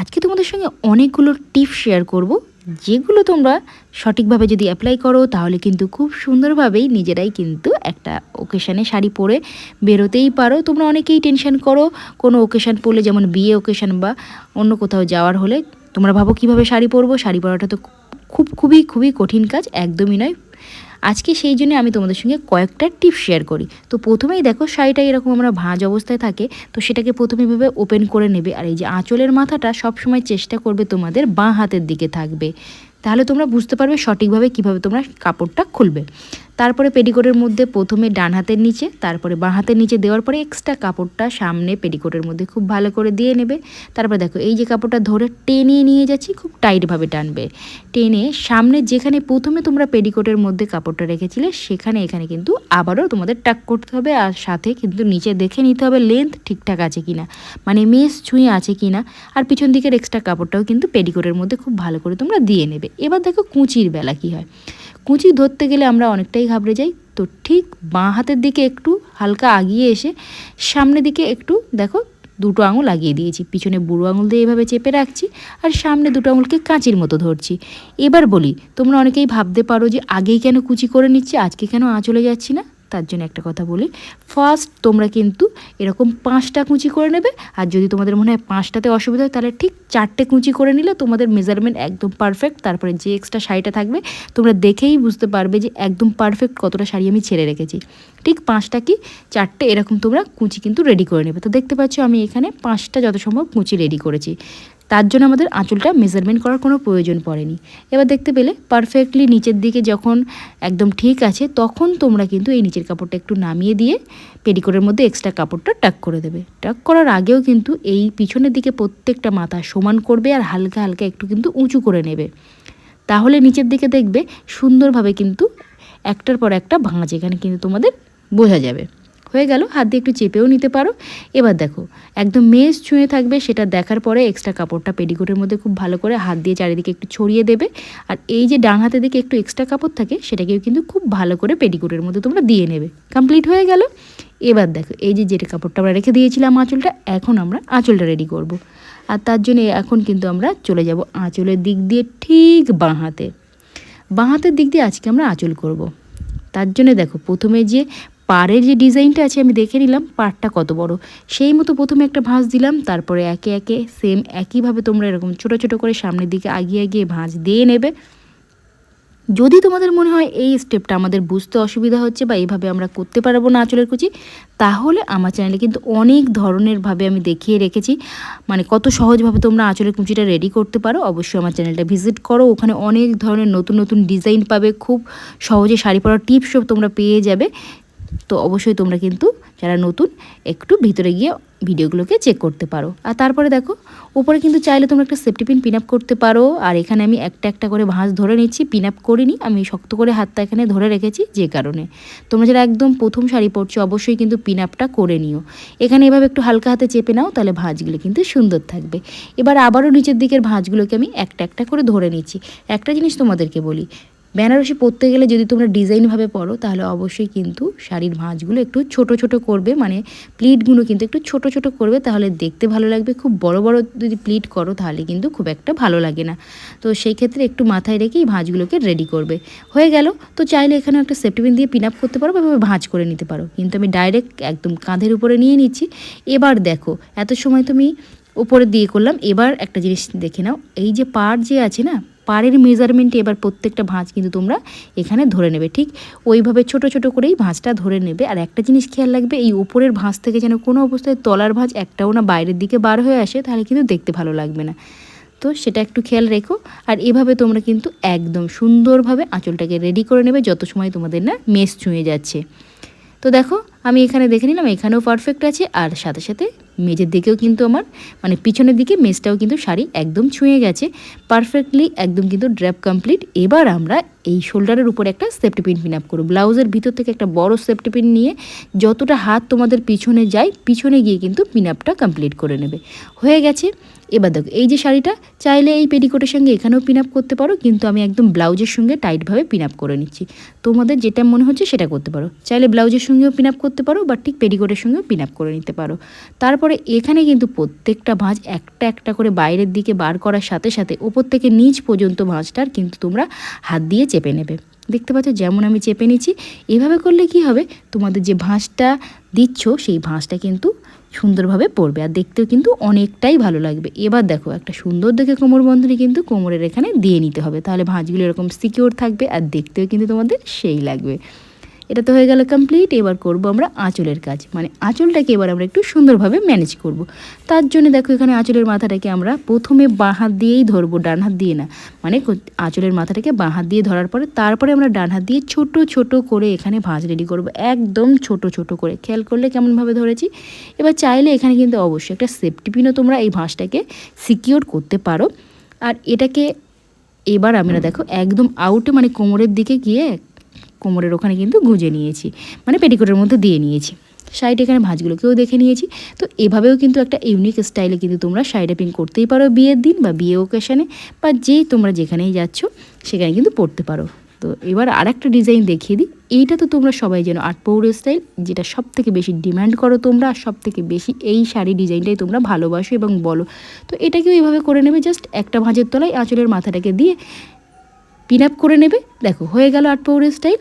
আজকে তোমাদের সঙ্গে অনেকগুলো টিপস শেয়ার করব, যেগুলো তোমরা সঠিকভাবে যদি অ্যাপ্লাই করো, তাহলে কিন্তু খুব সুন্দরভাবেই নিজেরাই কিন্তু একটা ওকেশানে শাড়ি পরে বেরোতেই পারো। তোমরা অনেকেই টেনশন করো, কোনো ওকেশান পরলে যেমন বিয়ে ওকেশান বা অন্য কোথাও যাওয়ার হলে, তোমরা ভাবো কীভাবে শাড়ি পরবো? শাড়ি পরাটা তো খুব, খুবই খুবই কঠিন কাজ, একদমই নয়। আজকে সেই জন্য আমি তোমাদের সঙ্গে কয়েকটা টিপ শেয়ার করি। তো প্রথমেই দেখো, শাড়িটা এরকম আমরা ভাঁজ অবস্থায় থাকে, তো সেটাকে প্রথমে ভেবে ওপেন করে নেবে। আর এই যে আঁচলের মাথাটা সবসময় চেষ্টা করবে তোমাদের বাঁ হাতের দিকে থাকবে। তাহলে তোমরা বুঝতে পারবে সঠিকভাবে কীভাবে তোমরা কাপড়টা খুলবে। তারপরে পেটিকোটের মধ্যে প্রথমে ডান হাতের নিচে, তারপরে বাঁ হাতের নিচে দেওয়ার পরে এক্সট্রা কাপড়টা সামনে পেটিকোটের মধ্যে খুব ভালো করে দিয়ে নেবে। তারপরে দেখো, এই যে কাপড়টা ধরে টেনে নিয়ে যাচ্ছি, খুব টাইটভাবে টানবে। টেনে সামনে যেখানে প্রথমে তোমরা পেটিকোটের মধ্যে কাপড়টা রেখেছিলে, সেখানে এখানে কিন্তু আবারও তোমাদের টাক করতে হবে আর সাথে কিন্তু নিচে দেখে নিতে হবে লেন্থ ঠিকঠাক আছে কি না মানে মেস ছুঁয়ে আছে কি না আর পিছন দিকের এক্সট্রা কাপড়টাও কিন্তু পেটিকোটের মধ্যে খুব ভালো করে তোমরা দিয়ে নেবে। এবার দেখো কুচির বেলা কি হয়। কুচি ধরতে গেলে আমরা অনেকটাই ঘাবড়ে যাই। তো ঠিক বাঁ হাতের দিকে একটু হালকা আগিয়ে এসে সামনের দিকে একটু দেখো দুটো আঙুল লাগিয়ে দিয়েছি। পিছনে বুড়ো আঙুল দিয়ে এভাবে চেপে রাখছি আর সামনে দুটো আঙুলকে কাঁচির মতো ধরছি। এবার বলি, তোমরা অনেকেই ভাবতে পারো যে আগেই কেন কুচি করে নিচ্ছি, আজকে কেন আঁচলে যাচ্ছি না? তার জন্য একটা কথা বলি। ফার্স্ট তোমরা কিন্তু এরকম পাঁচটা কুচি করে নেবে। আর যদি তোমাদের মনে হয় পাঁচটাতে অসুবিধা হয়, তাহলে ঠিক চারটে কুঁচি করে নিলে তোমাদের মেজারমেন্ট একদম পারফেক্ট তারপরে যে এক্সট্রা শাড়িটা থাকবে, তোমরা দেখেই বুঝতে পারবে যে একদম পারফেক্ট কতটা শাড়ি আমি ছেড়ে রেখেছি। ঠিক পাঁচটা কি? চারটে এরকম তোমরা কুচি কিন্তু রেডি করে নেবে। তো দেখতে পাচ্ছ, আমি এখানে পাঁচটা যত সম্ভব কুঁচি রেডি করেছি। তার জন্য আমাদের আঁচলটা মেজারমেন্ট করার কোনো প্রয়োজন পড়েনি। এবার দেখতে পেলে পারফেক্টলি নিচের দিকে যখন একদম ঠিক আছে, তখন তোমরা কিন্তু এই নিচের কাপড়টা একটু নামিয়ে দিয়ে পেডিকোটের মধ্যে এক্সট্রা কাপড়টা টাক করে দেবে। টাক করার আগেও কিন্তু এই পিছনের দিকে প্রত্যেকটা মাথা সমান করবে আর হালকা হালকা একটু কিন্তু উঁচু করে নেবে। তাহলে নিচের দিকে দেখবে সুন্দরভাবে কিন্তু একটার পর একটা ভাঁজ এখানে কিন্তু তোমাদের বোঝা যাবে। হয়ে গেল, হাত দিয়ে একটু চেপেও নিতে পারো। এবার দেখো, একদম মেজ ছুঁয়ে থাকবে, সেটা দেখার পরে এক্সট্রা কাপড়টা পেডিকোটের মধ্যে খুব ভালো করে হাত দিয়ে চারিদিকে একটু ছড়িয়ে দেবে। আর এই যে ডান হাতের দিকে একটু এক্সট্রা কাপড় থাকে, সেটাকেও কিন্তু খুব ভালো করে পেডিকোটের মধ্যে তোমরা দিয়ে নেবে। কমপ্লিট হয়ে গেল। এবার দেখো, এই যে যেটা কাপড়টা আমরা রেখে দিয়েছিলাম আঁচলটা, এখন আমরা আঁচলটা রেডি করব। আর তার জন্য এখন কিন্তু আমরা চলে যাব আঁচলের দিক দিয়ে ঠিক বাঁ হাতে। বাঁ হাতের দিক দিয়ে আজকে আমরা আঁচল করব। তার জন্য দেখো, প্রথমে যে পাড়ের যে ডিজাইনটা আছে, আমি দেখে নিলাম পাড়টা কত বড়। সেই মতো প্রথমে একটা ভাঁজ দিলাম, তারপরে একে একে সেম একইভাবে তোমরা এরকম ছোট ছোট করে সামনের দিকে আগিয়ে আগিয়ে ভাঁজ দিয়ে নেবে। যদি তোমাদের মনে হয় এই স্টেপটা আমাদের বুঝতে অসুবিধা হচ্ছে বা এইভাবে আমরা করতে পারব না আঁচলের কুচি, তাহলে আমার চ্যানেলে কিন্তু অনেক ধরনের ভাবে আমি দেখিয়ে রেখেছি। মানে কত সহজভাবে তোমরা আঁচলের কুচিটা রেডি করতে পারো, অবশ্যই আমার চ্যানেলটা ভিজিট করো। ওখানে অনেক ধরনের নতুন নতুন ডিজাইন পাবে, খুব সহজে শাড়ি পরার টিপসও তোমরা পেয়ে যাবে। তো অবশ্যই তোমরা কিন্তু যারা নতুন, একটু ভিতরে গিয়ে ভিডিওগুলোকে চেক করতে পারো। আর তারপরে দেখো, উপরে কিন্তু চাইলে তোমরা একটা সেফটি পিন পিন আপ করতে পারো। আর এখানে আমি একটা একটা করে ভাঁজ ধরে নিচ্ছি পিন আপ করিনি, আমি শক্ত করে হাতটা এখানে ধরে রেখেছি যে কারণে। তোমরা যারা একদম প্রথম শাড়ি পরছো, অবশ্যই কিন্তু পিন আপটা করে নিও। এখানে এভাবে একটু হালকা হাতে চেপে নাও, তাহলে ভাঁজগুলো কিন্তু সুন্দর থাকবে। এবার আবারও নিচের দিকের ভাঁজগুলোকে আমি একটা একটা করে ধরে নিচ্ছি। একটা জিনিস তোমাদেরকে বলি বেনারসি পরতে গেলে যদি তোমরা ডিজাইনভাবে পরো, তাহলে অবশ্যই কিন্তু শাড়ির ভাঁজগুলো একটু ছোট ছোট করবে। মানে প্লিটগুলো কিন্তু একটু ছোট ছোট করবে, তাহলে দেখতে ভালো লাগবে। খুব বড় বড় যদি প্লিট করো, তাহলে কিন্তু খুব একটা ভালো লাগে না। তো সেই ক্ষেত্রে একটু মাথায় রেখেই ভাঁজগুলোকে রেডি করবে। হয়ে গেল। তো চাইলে এখানে একটা সেফটি পিন দিয়ে পিন আপ করতে পারো বা ভাঁজ করে নিতে পারো। কিন্তু আমি ডাইরেক্ট একদম কাঁধের উপরে নিয়ে নিচ্ছি। এবার দেখো, এত সময় তুমি উপরে দিয়ে করলাম। এবার একটা জিনিস দেখে নাও। এই যে পাড় যে আছে না পাড়ের মেজারমেন্টে এবার প্রত্যেকটা ভাঁজ কিন্তু তোমরা এখানে ধরে নেবে, ঠিক? ওইভাবে ছোট ছোট করেই ভাঁজটা ধরে নেবে। আর একটা জিনিস খেয়াল রাখবে, এই উপরের ভাঁজ থেকে যেন কোনো অবস্থায় তলার ভাঁজ একটাও না বাইরের দিকে বার হয়ে আসে, তাহলে কিন্তু দেখতে ভালো লাগবে না। তো সেটা একটু খেয়াল রেখো। আর এভাবে তোমরা কিন্তু একদম সুন্দরভাবে আঁচলটাকে রেডি করে নেবে, যত সময় তোমাদের না মেস ছুঁয়ে যাচ্ছে। তো দেখো আমি এখানে দেখে নিলাম, এখানেও পারফেক্ট আছে। আর সাথে সাথে মেজের দিকেও কিন্তু আমার মানে পিছনের দিকে মেজটাও কিন্তু শাড়ি একদম ছুঁয়ে গেছে। পারফেক্টলি একদম কিন্তু ড্র্যাপ কমপ্লিট এবার আমরা এই শোল্ডারের উপর একটা সেফটি পিন পিন আপ করব। ব্লাউজের ভিতর থেকে একটা বড় সেফটি পিন নিয়ে যতটা হাত তোমাদের পিছনে যায়, পিছনে গিয়ে কিন্তু পিন আপটা কমপ্লিট করে নেবে। হয়ে গেছে। এবার দেখো, এই যে শাড়িটা, চাইলে এই পেটিকোটের সঙ্গে এখানেও পিন আপ করতে পারো, কিন্তু আমি একদম ব্লাউজের সঙ্গে টাইটভাবে পিন আপ করে নিচ্ছি। তোমাদের যেটা মনে হচ্ছে সেটা করতে পারো। চাইলে ব্লাউজের সঙ্গেও পিন আপ করতে করতে পারো বা ঠিক পেডিকোটের সঙ্গেও পিন আপ করে নিতে পারো। তারপরে এখানে কিন্তু প্রত্যেকটা ভাঁজ একটা একটা করে বাইরের দিকে বার করার সাথে সাথে ওপর থেকে নিচ পর্যন্ত ভাঁজটার কিন্তু তোমরা হাত দিয়ে চেপে নেবে। দেখতে পাচ্ছ যেমন আমি চেপে নিচ্ছি, এভাবে করলে কি হবে? তোমাদের যে ভাঁজটা দিচ্ছ, সেই ভাঁজটা কিন্তু সুন্দরভাবে পড়বে আর দেখতেও কিন্তু অনেকটাই ভালো লাগবে। এবার দেখো, একটা সুন্দর দেখে কোমর বন্ধনী কিন্তু কোমরের এখানে দিয়ে নিতে হবে। তাহলে ভাঁজগুলো এরকম সিকিওর থাকবে আর দেখতেও কিন্তু তোমাদের সেই লাগবে। এটা তো হয়ে গেল কমপ্লিট এবার করব আমরা আঁচলের কাজ। মানে আঁচলটাকে এবার আমরা একটু সুন্দরভাবে ম্যানেজ করব। তার জন্য দেখো এখানে আঁচলের মাথাটাকে আমরা প্রথমে বাঁ হাত দিয়েই ধরবো, ডান হাত দিয়ে না। মানে আঁচলের মাথাটাকে বাঁ হাত দিয়ে ধরার পরে তারপরে আমরা ডান হাত দিয়ে ছোট ছোট করে এখানে ভাঁজ রেডি করব। একদম ছোট ছোট করে। খেয়াল করলে কেমনভাবে ধরেছি? এবার চাইলে এখানে কিন্তু অবশ্যই একটা সেফটি পিনও তোমরা এই ভাঁজটাকে সিকিওর করতে পারো। আর এটাকে এবার আমরা দেখো একদম আউটে মানে কোমরের দিকে গিয়ে কোমরের ওখানে কিন্তু গুঁজে নিয়েছি মানে পেটিকোটের মধ্যে দিয়ে নিয়েছি। সাইড এখানে ভাঁজগুলোকেও দেখে নিয়েছি। তো এভাবেও কিন্তু একটা ইউনিক স্টাইলে কিন্তু তোমরা সাইড অ্যাপিং করতেই পারো বিয়ের দিন বা বিয়ে ওকেশনে বা যেই তোমরা যেখানেই যাচ্ছ, সেখানে কিন্তু পড়তে পারো। তো এবার আর একটা ডিজাইন দেখিয়ে দিই। এইটা তো তোমরা সবাই যেন আট পৌর স্টাইল যেটা সব থেকে বেশি ডিমান্ড করো তোমরা আর সব থেকে বেশি এই শাড়ি ডিজাইনটাই তোমরা ভালোবাসো এবং বলো। তো এটাকেও এইভাবে করে নেবে জাস্ট একটা ভাঁজের তলায় আঁচলের মাথাটাকে দিয়ে পিন আপ করে নেবে। দেখো, হয়ে গেল আট পৌর স্টাইল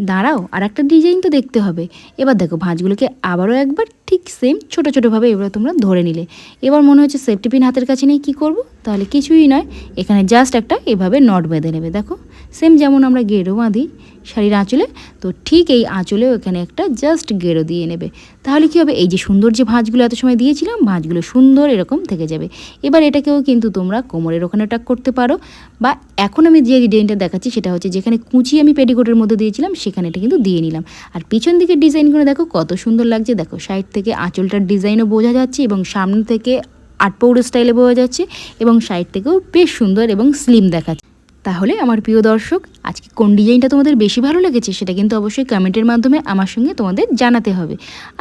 দাঁড়াও আর একটা ডিজাইন তো দেখতে হবে। এবার দেখো ভাঁজগুলোকে আবারও একবার ঠিক সেম ছোটো ছোটোভাবে এবার তোমরা ধরে নিলে। এবার মনে হচ্ছে সেফটি পিন হাতের কাছে নেই, কী করব? তাহলে কিছুই নয়, এখানে জাস্ট একটা এভাবে নট বেঁধে নেবে, দেখো। সেম যেমন আমরা গেরো বাঁধি শাড়ির আঁচলে, তো ঠিক এই আঁচলেও এখানে একটা জাস্ট গেরো দিয়ে নেবে। তাহলে কী হবে? এই যে সুন্দর যে ভাঁজগুলো এত সময় দিয়েছিলাম, ভাঁজগুলো সুন্দর এরকম থেকে যাবে। এবার এটাকেও কিন্তু তোমরা কোমরের ওখানে টাক করতে পারো। বা এখন আমি যে ডিজাইনটা দেখাচ্ছি, সেটা হচ্ছে যেখানে কুচি আমি পেটিকোটের মধ্যে দিয়েছিলাম, সেখানে এটা কিন্তু দিয়ে নিলাম। আর পিছন দিকের ডিজাইনগুলো দেখো, কত সুন্দর লাগছে। দেখো সাইড থেকে আঁচলটার ডিজাইনও বোঝা যাচ্ছে এবং সামনে থেকে আটপৌর স্টাইলে বোঝা যাচ্ছে এবং সাইড থেকেও বেশ সুন্দর এবং স্লিম দেখাচ্ছে। তাহলে আমার প্রিয় দর্শক, আজকে কোন ডিজাইনটা তোমাদের বেশি ভালো লেগেছে সেটা কিন্তু অবশ্যই কমেন্টের মাধ্যমে আমার সঙ্গে তোমাদের জানাতে হবে।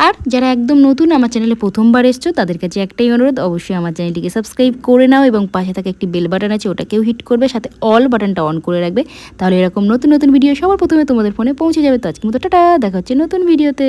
আর যারা একদম নতুন আমার চ্যানেলে প্রথমবার এসছো, তাদের কাছে একটাই অনুরোধ, অবশ্যই আমার চ্যানেলটিকে সাবস্ক্রাইব করে নাও এবং পাশে থাকা একটি বেল বাটন আছে, ওটাকেও হিট করবে, সাথে অল বাটনটা অন করে রাখবে। তাহলে এরকম নতুন নতুন ভিডিও সবার প্রথমে তোমাদের ফোনে পৌঁছে যাবে। তো আজকে মতো টাটা, দেখা হচ্ছে নতুন ভিডিওতে